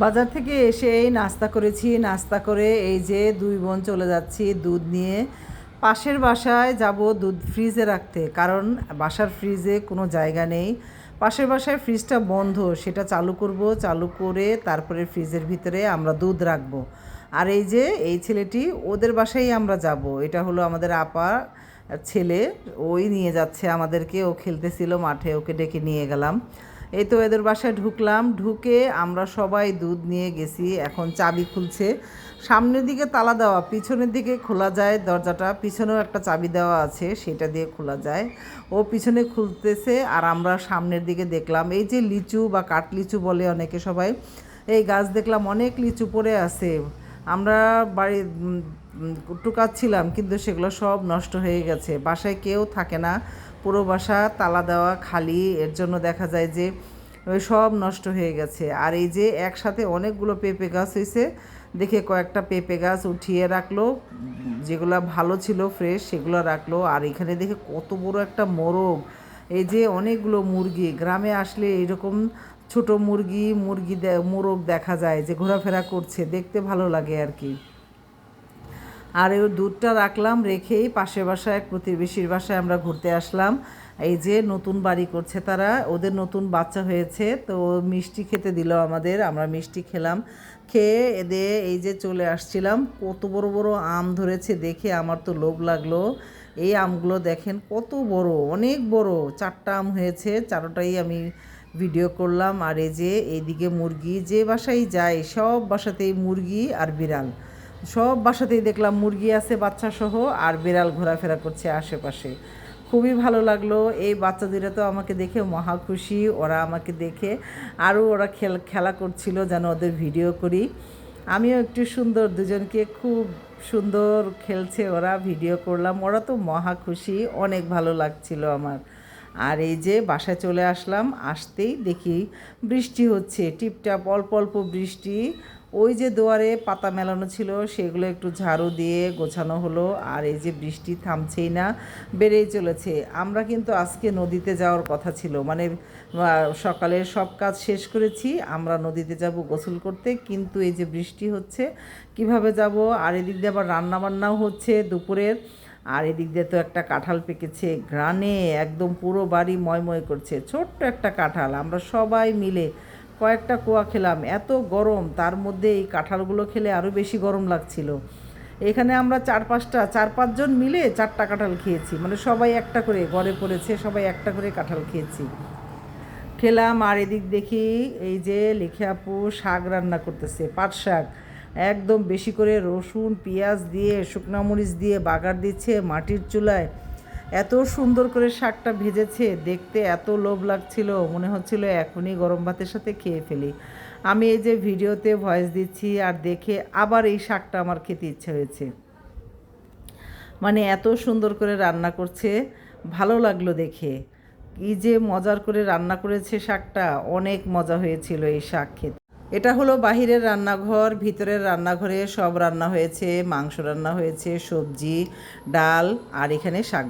বাজার থেকে এসে এই নাস্তা করেছি, নাস্তা করে এই যে দুই বোন চলে যাচ্ছি দুধ নিয়ে। পাশের বাসায় যাব দুধ ফ্রিজে রাখতে, কারণ বাসার ফ্রিজে কোনো জায়গা নেই। পাশের বাসায় ফ্রিজটা বন্ধ, সেটা চালু করব, চালু করে তারপরে ফ্রিজের ভিতরে আমরা দুধ রাখব। আর এই যে এই ছেলেটি, ওদের বাসায় আমরা যাব, এটা হলো আমাদের আপা ছেলে, ওই নিয়ে যাচ্ছে আমাদেরকে, ও খেলতেছিল মাঠে, ওকে ডেকে নিয়ে গেলাম। এই তো এদের বাসায় ঢুকলাম, ঢুকে আমরা সবাই দুধ নিয়ে গেছি, এখন চাবি খুলছে। সামনের দিকে তালা দেওয়া, পিছনের দিকে খোলা যায় দরজাটা, পিছনেও একটা চাবি দেওয়া আছে, সেটা দিয়ে খোলা যায়। ও পিছনে খুলতেছে আর আমরা সামনের দিকে দেখলাম, এই যে লিচু বা কাঠ লিচু বলে অনেকে সবাই, এই গাছ দেখলাম অনেক লিচু পড়ে আছে। আমরা বাড়ি টুকাচ্ছিলাম, কিন্তু সেগুলো সব নষ্ট হয়ে গেছে, বাসায় কেউ থাকে না। পুরো বাসা তালা দেওয়া খালি, এর জন্য দেখা যায় যে সব নষ্ট হয়ে গেছে। আর এই যে একসাথে অনেকগুলো পেঁপে গাছ হয়েছে দেখে কয়েকটা পেঁপে গাছ উঠিয়ে রাখল, যেগুলো ভালো ছিল ফ্রেশ সেগুলো রাখল। আর এখানে দেখে কত বড় একটা মোরগ। এই যে অনেকগুলো মুরগি, গ্রামে আসলে এরকম ছোট মুরগি মুরগি মোরগ দেখা যায় যে ঘোরাফেরা করছে, দেখতে ভালো লাগে আর কি। আর ওই দুধটা রাখলাম, রেখেই পাশে বাসায়, এক প্রতিবেশীর বাসায় আমরা ঘুরতে আসলাম। এই যে নতুন বাড়ি করছে তারা, ওদের নতুন বাচ্চা হয়েছে, তো মিষ্টি খেতে দিল আমাদের, আমরা মিষ্টি খেলাম। খেয়ে এদে এই যে চলে আসছিলাম, কত বড় বড় আম ধরেছে দেখে আমার তো লোভ লাগল। এই আমগুলো দেখেন কত বড়, অনেক বড়, চারটা আম হয়েছে, চারোটাই আমি ভিডিও করলাম। আর এই যে, এইদিকে মুরগি যে বাসায় যায়, সব বাসাতেই মুরগি আর বিড়াল। সব বাসাতেই দেখলাম মুরগি আছে বাচ্চা সহ আর বিড়াল ঘোরাফেরা করছে আশেপাশে। খুবই ভালো লাগল। এই বাচ্চা দুটো তো আমাকে দেখে মহা খুশি। ওরা আমাকে দেখে আরও ওরা খেল, খেলা করছিল যেন ওদের ভিডিও করি। আমিও একটু সুন্দর, দুজনকে খুব সুন্দর খেলছে ওরা, ভিডিও করলাম। ওরা তো মহা খুশি, অনেক ভালো লাগছিল আমার। আর এই যে বাসায় চলে আসলাম, আসতেই দেখি বৃষ্টি হচ্ছে, টিপটাপ, অল্প অল্প বৃষ্টি। ওই যে দুয়ারে পাতা মেলানো ছিল, সেগুলো একটু ঝাড়ু দিয়ে গোছানো হলো, আর এই যে বৃষ্টি থামছেই না, বেড়েই চলেছে। আমরা কিন্তু আজকে নদীতে যাওয়ার কথা ছিল মানে সকালে সব কাজ শেষ করেছি, আমরা নদীতে যাব গোসল করতে, কিন্তু এই যে বৃষ্টি হচ্ছে, কীভাবে যাব? আর এদিক দিয়ে আবার রান্না বান্নাও হচ্ছে দুপুরের। আর এদিক দিয়ে তো একটা কাঁঠাল পেকেছে গ্রানে একদম পুরো বাড়ি ময়ময় করছে। ছোট্ট একটা কাঁঠাল, আমরা সবাই মিলে কয়েকটা কোয়া খেলাম, এত গরম, তার মধ্যে এই কাঁঠালগুলো খেলে আরও বেশি গরম লাগছিল। এখানে আমরা চার পাঁচটা, চার পাঁচজন মিলে চারটা কাঁঠাল খেয়েছি মানে সবাই একটা করে, ঘরে পড়েছে, সবাই একটা করে কাঁঠাল খেয়েছি। খেলাম, আর এদিক দেখি এই যে লিখে আপু শাক রান্না করতেছে, পাট শাক। একদম বেশি করে রসুন, পেঁয়াজ দিয়ে, শুকনো মরিচ দিয়ে বাগার দিচ্ছে মাটির চুলায়। এত সুন্দর করে শাকটা ভেজেছে, দেখতে এত লোভ লাগছিল, মনে হচ্ছিল এখনই গরম ভাতের সাথে খেয়ে ফেলি। আমি এই যে ভিডিওতে ভয়েস দিচ্ছি আর দেখে আবার এই শাকটা আমার খেতে ইচ্ছে হয়েছে। মানে এত সুন্দর করে রান্না করছে, ভালো লাগল দেখে। কি যে মজার করে রান্না করেছে শাকটা, অনেক মজা হয়েছিল এই শাক খেতে। এটা হলো বাহিরের রান্নাঘর, ভিতরের রান্নাঘরে সব রান্না হয়েছে, মাংস রান্না হয়েছে, সবজি, ডাল, আর এখানে শাক